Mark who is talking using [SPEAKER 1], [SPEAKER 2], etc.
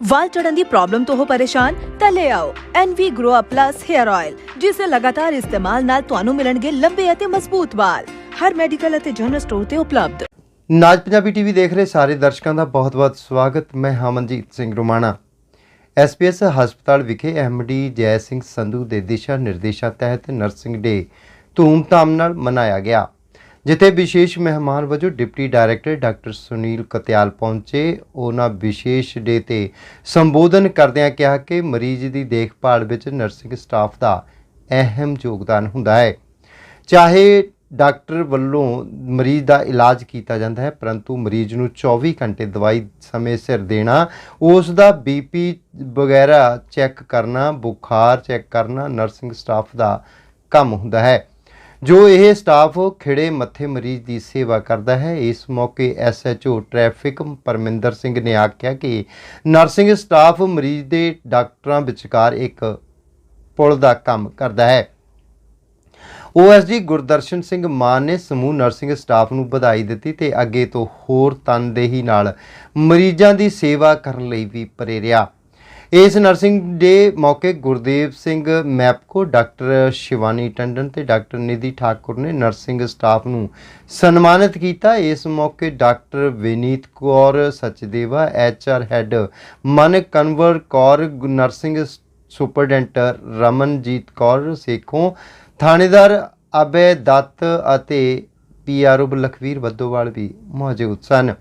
[SPEAKER 1] ਵਾਲ ਝੜਨ ਦੀ problem ਤੋਂ ਹੋ ਪਰੇਸ਼ਾਨ, ਤਾਂ ਲੈ ਆਓ NV Grow Up Plus Hair Oil ਜਿਸ ਦੇ ਲਗਾਤਾਰ ਇਸਤੇਮਾਲ ਨਾਲ ਤੁਹਾਨੂੰ ਮਿਲਣਗੇ ਲੰਬੇ ਅਤੇ ਮਜ਼ਬੂਤ ਵਾਲ। ਹਰ ਮੈਡੀਕਲ ਅਤੇ ਜਨਰਲ ਸਟੋਰ ਤੇ ਉਪਲਬਧ।
[SPEAKER 2] ਨਾਜ ਪੰਜਾਬੀ ਟੀਵੀ ਦੇਖ ਰਹੇ ਸਾਰੇ ਦਰਸ਼ਕਾਂ ਦਾ ਬਹੁਤ-ਬਹੁਤ ਸਵਾਗਤ। ਮੈਂ ਹਮਨਜੀਤ ਸਿੰਘ ਰੁਮਾਣਾ। ਐਸਪੀਐਸ ਹਸਪਤਾਲ ਵਿਖੇ ਐਮਡੀ ਜੈ ਸਿੰਘ ਸੰਧੂ ਦੇ ਦਿਸ਼ਾ ਨਿਰਦੇਸ਼ਾਂ ਤਹਿਤ ਨਰਸਿੰਗ ਡੇ ਧੂਮ ਧਾਮ ਨਾਲ ਮਨਾਇਆ ਗਿਆ। ਜਿੱਥੇ ਵਿਸ਼ੇਸ਼ ਮਹਿਮਾਨ ਵਜੋਂ deputy director doctor Sunil Katyal ਪਹੁੰਚੇ, ਉਹਨਾਂ ਵਿਸ਼ੇਸ਼ ਡੇ ਤੇ ਸੰਬੋਧਨ ਕਰਦਿਆਂ ਕਿਹਾ ਕਿ ਮਰੀਜ਼ ਦੀ ਦੇਖਭਾਲ ਵਿੱਚ ਨਰਸਿੰਗ ਸਟਾਫ ਦਾ ਅਹਿਮ ਯੋਗਦਾਨ ਹੁੰਦਾ ਹੈ। ਚਾਹੇ ਡਾਕਟਰ ਵੱਲੋਂ ਮਰੀਜ਼ ਦਾ ਇਲਾਜ ਕੀਤਾ ਜਾਂਦਾ ਹੈ, ਪਰੰਤੂ ਮਰੀਜ਼ ਨੂੰ 24 ਘੰਟੇ ਦਵਾਈ ਸਮੇਂ ਸਿਰ ਦੇਣਾ, ਉਸ ਦਾ ਬੀਪੀ ਵਗੈਰਾ ਚੈੱਕ ਕਰਨਾ, ਬੁਖਾਰ ਚੈੱਕ ਕਰਨਾ, ਨਰਸਿੰਗ ਸਟਾਫ ਦਾ ਕੰਮ ਹੁੰਦਾ ਹੈ। ਜੋ ਇਹ ਸਟਾਫ ਖਿੜੇ ਮੱਥੇ ਮਰੀਜ਼ ਦੀ ਸੇਵਾ ਕਰਦਾ ਹੈ, ਇਸ ਮੌਕੇ ਐਸਐਚਓ ਟ੍ਰੈਫਿਕ ਪਰਮਿੰਦਰ ਸਿੰਘ ਨੇ ਆਖਿਆ ਕਿ ਨਰਸਿੰਗ ਸਟਾਫ ਮਰੀਜ਼ ਦੇ ਡਾਕਟਰਾਂ ਵਿਚਕਾਰ ਇੱਕ ਪੁਲ ਦਾ ਕੰਮ ਕਰਦਾ ਹੈ। ਓਐਸਡੀ ਗੁਰਦਰਸ਼ਨ ਸਿੰਘ ਮਾਨ ਨੇ ਸਮੂਹ ਨਰਸਿੰਗ ਸਟਾਫ ਨੂੰ ਵਧਾਈ ਦਿੱਤੀ ਤੇ ਅੱਗੇ ਤੋਂ ਹੋਰ ਤਨਦੇਹੀ ਨਾਲ ਮਰੀਜ਼ਾਂ ਦੀ ਸੇਵਾ ਕਰਨ ਲਈ ਵੀ ਪ੍ਰੇਰਿਆ। ਇਸ ਨਰਸਿੰਗ ਡੇ ਮੌਕੇ ਗੁਰਦੇਵ ਸਿੰਘ ਮੈਪਕੋ, ਡਾਕਟਰ ਸ਼ਿਵਾਨੀ ਟੰਡਨ ਤੇ ਡਾਕਟਰ ਨਿਧੀ ਠਾਕੁਰ ਨੇ ਨਰਸਿੰਗ ਸਟਾਫ ਨੂੰ ਸਨਮਾਨਿਤ ਕੀਤਾ। ਇਸ ਮੌਕੇ doctor Vineet Kaur Sachdeva HR head Man Kanwar Kaur, nursing superintendent Ramanjeet Kaur Sekhon, ਥਾਣੇਦਾਰ ਅਬੇ ਦੱਤ ਅਤੇ ਪੀਆਰਓ ਲਖਵੀਰ ਵੱਦੋਵਾਲ ਵੀ ਮੌਜੂਦ ਸਨ।